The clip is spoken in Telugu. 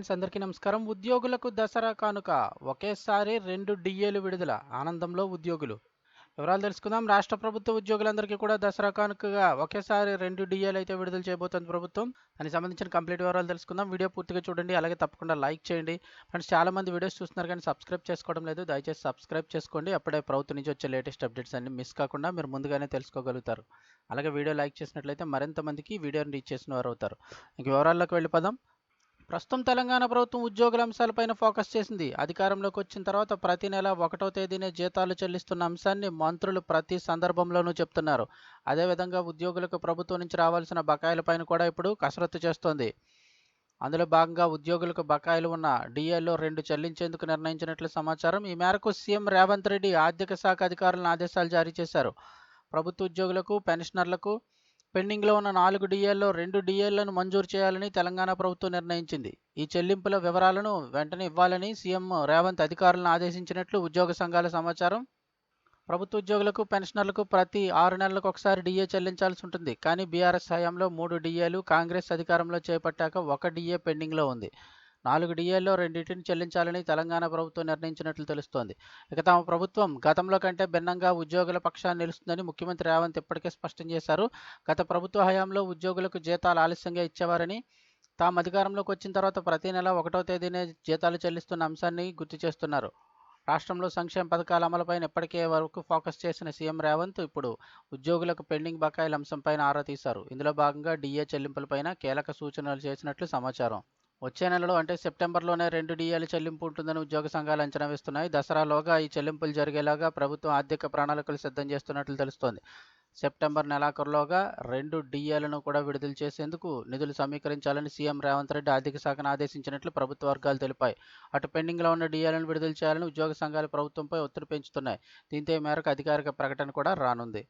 ఫ్రెండ్స్ అందరికీ నమస్కారం. ఉద్యోగులకు దసరా కానుక ఒకేసారి రెండు డిఏలు విడుదల ఆనందంలో ఉద్యోగులు. వివరాలు తెలుసుకుందాం. రాష్ట్ర ప్రభుత్వ ఉద్యోగులందరికీ కూడా దసరా కానుకగా ఒకేసారి రెండు డిఏలు అయితే విడుదల చేయబోతుంది ప్రభుత్వం. దానికి సంబంధించిన కంప్లీట్ వివరాలు తెలుసుకుందాం. వీడియో పూర్తిగా చూడండి. అలాగే తప్పకుండా లైక్ చేయండి. ఫ్రెండ్స్ చాలా మంది వీడియోస్ చూస్తున్నారు కానీ సబ్స్క్రైబ్ చేసుకోవడం లేదు. దయచేసి సబ్స్క్రైబ్ చేసుకోండి. అప్పుడే ప్రభుత్వం నుంచి వచ్చే లేటెస్ట్ అప్డేట్స్ అన్ని మిస్ కాకుండా మీరు ముందుగానే తెలుసుకోగలుగుతారు. అలాగే వీడియో లైక్ చేసినట్లయితే మరింత మందికి వీడియోని రీచ్ చేసిన వారు అవుతారు. ఇంక వివరాల్లోకి వెళ్ళిపోదాం. ప్రస్తుతం తెలంగాణ ప్రభుత్వం ఉద్యోగుల అంశాలపైన ఫోకస్ చేసింది. అధికారంలోకి వచ్చిన తర్వాత ప్రతి నెల ఒకటో తేదీనే జీతాలు చెల్లిస్తున్న అంశాన్ని మంత్రులు ప్రతి సందర్భంలోనూ చెప్తున్నారు. అదేవిధంగా ఉద్యోగులకు ప్రభుత్వం నుంచి రావాల్సిన బకాయిలపైన కూడా ఇప్పుడు కసరత్తు చేస్తోంది. అందులో భాగంగా ఉద్యోగులకు బకాయిలు ఉన్న డిఏలో రెండు చెల్లించేందుకు నిర్ణయించినట్లు సమాచారం ఈ మేరకు సీఎం రేవంత్ రెడ్డి ఆర్థిక శాఖ అధికారులను ఆదేశాలు జారీ చేశారు. ప్రభుత్వ ఉద్యోగులకు పెన్షనర్లకు పెండింగ్లో ఉన్న నాలుగు డిఏల్లో రెండు డిఏలను మంజూరు చేయాలని తెలంగాణ ప్రభుత్వం నిర్ణయించింది. ఈ చెల్లింపుల వివరాలను వెంటనే ఇవ్వాలని సీఎం రేవంత్ అధికారులను ఆదేశించినట్లు ఉద్యోగ సంఘాల సమాచారం. ప్రభుత్వ ఉద్యోగులకు పెన్షనర్లకు ప్రతి ఆరు నెలలకు ఒకసారి డిఏ చెల్లించాల్సి ఉంటుంది. కానీ బీఆర్ఎస్ హయాంలో మూడు డిఏలు కాంగ్రెస్ అధికారంలో చేపట్టాక ఒక డిఏ పెండింగ్లో ఉంది. నాలుగు డిఏల్లో రెండింటిని చెల్లించాలని తెలంగాణ ప్రభుత్వం నిర్ణయించినట్లు తెలుస్తోంది. ఇక తమ ప్రభుత్వం గతంలో కంటే భిన్నంగా ఉద్యోగుల పక్షాన్ని నిలుస్తుందని ముఖ్యమంత్రి రేవంత్ ఇప్పటికే స్పష్టం చేశారు. గత ప్రభుత్వ హయాంలో ఉద్యోగులకు జీతాలు ఆలస్యంగా ఇచ్చేవారని తాము అధికారంలోకి వచ్చిన తర్వాత ప్రతి నెల ఒకటో తేదీనే జీతాలు చెల్లిస్తున్న అంశాన్ని గుర్తు చేస్తున్నారు. రాష్ట్రంలో సంక్షేమ పథకాల అమలుపైన ఇప్పటికే వరకు ఫోకస్ చేసిన సీఎం రేవంత్ ఇప్పుడు ఉద్యోగులకు పెండింగ్ బకాయిల అంశంపైన ఆరా తీశారు. ఇందులో భాగంగా డిఏ చెల్లింపులపైన కీలక సూచనలు చేసినట్లు సమాచారం. వచ్చే నెలలో అంటే సెప్టెంబర్లోనే రెండు డిఏల చెల్లింపు ఉంటుందని ఉద్యోగ సంఘాలు అంచనా వేస్తున్నాయి. దసరాలోగా ఈ చెల్లింపులు జరిగేలాగా ప్రభుత్వం ఆర్థిక ప్రణాళికలు సిద్ధం చేస్తున్నట్లు తెలుస్తోంది. సెప్టెంబర్ నెలాఖరులోగా రెండు డిఏలను కూడా విడుదల చేసేందుకు నిధులు సమీకరించాలని సీఎం రేవంత్ రెడ్డి ఆర్థిక శాఖను ఆదేశించినట్లు ప్రభుత్వ వర్గాలు తెలిపాయి. అటు పెండింగ్లో ఉన్న డిఏలను విడుదల చేయాలని ఉద్యోగ సంఘాలు ప్రభుత్వంపై ఒత్తిడి పెంచుతున్నాయి. దీంతో ఈ మేరకు అధికారిక ప్రకటన కూడా రానుంది.